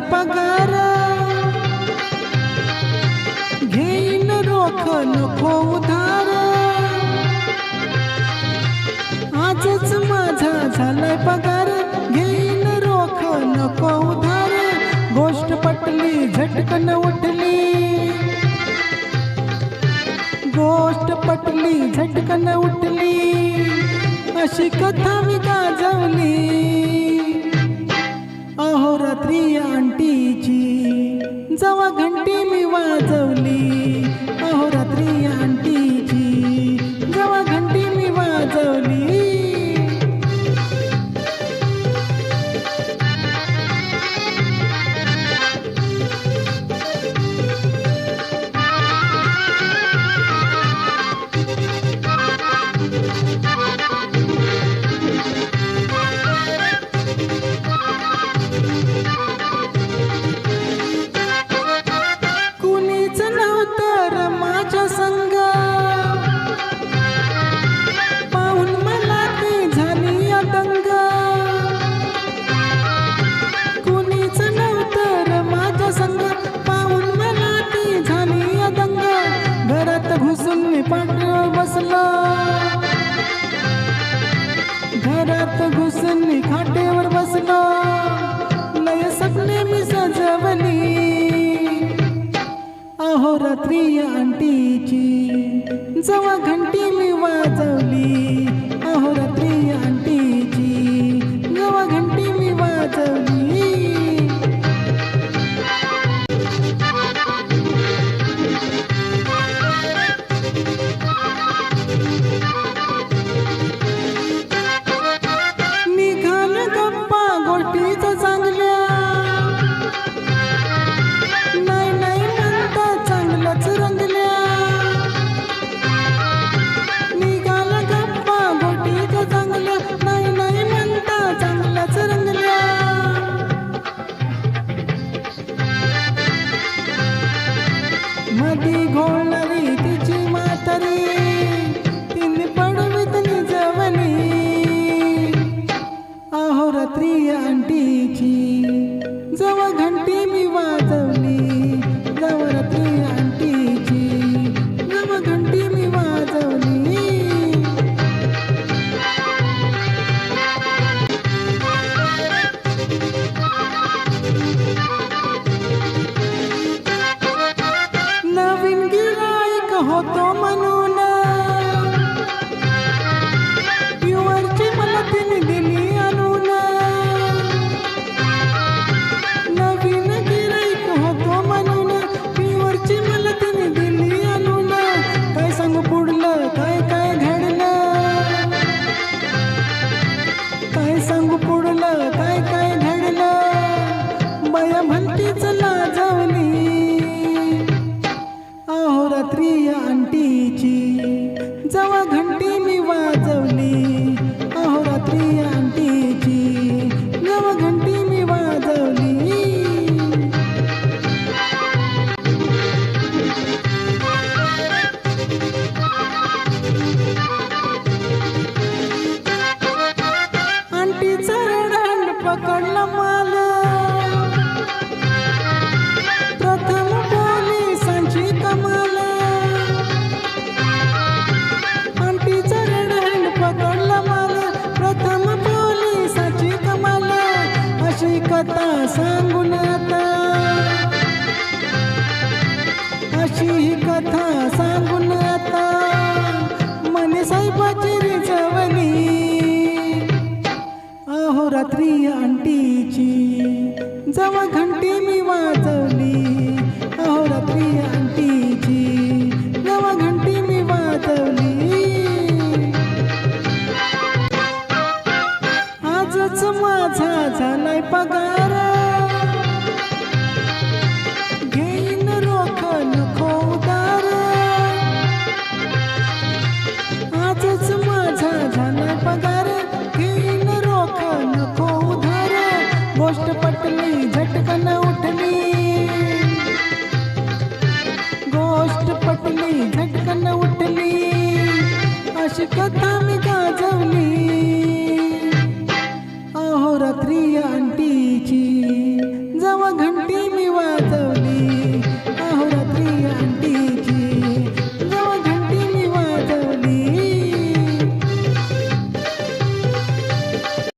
पगार. घेईन रोख नको उधार. आजच माझा झालाय पगार. घेईन रोख नको उधार. गोष्ट पटली झटकन उठली. गोष्ट पटली झटकन उठली. अशी कथा मी गाजवली. अहो रात्री आंटीची जवा घंटी मी वाजवली. घुसली खाटेवर बसलो. लय सपने मी सजवली. अहो रात्री आंटीची जवा घंटी मी वाजवली. Tôn. Tell. पगार रोखन आजच झाला पगार रोखन पटली झटकन उठली. पटली झटकन उठली. अशी कथा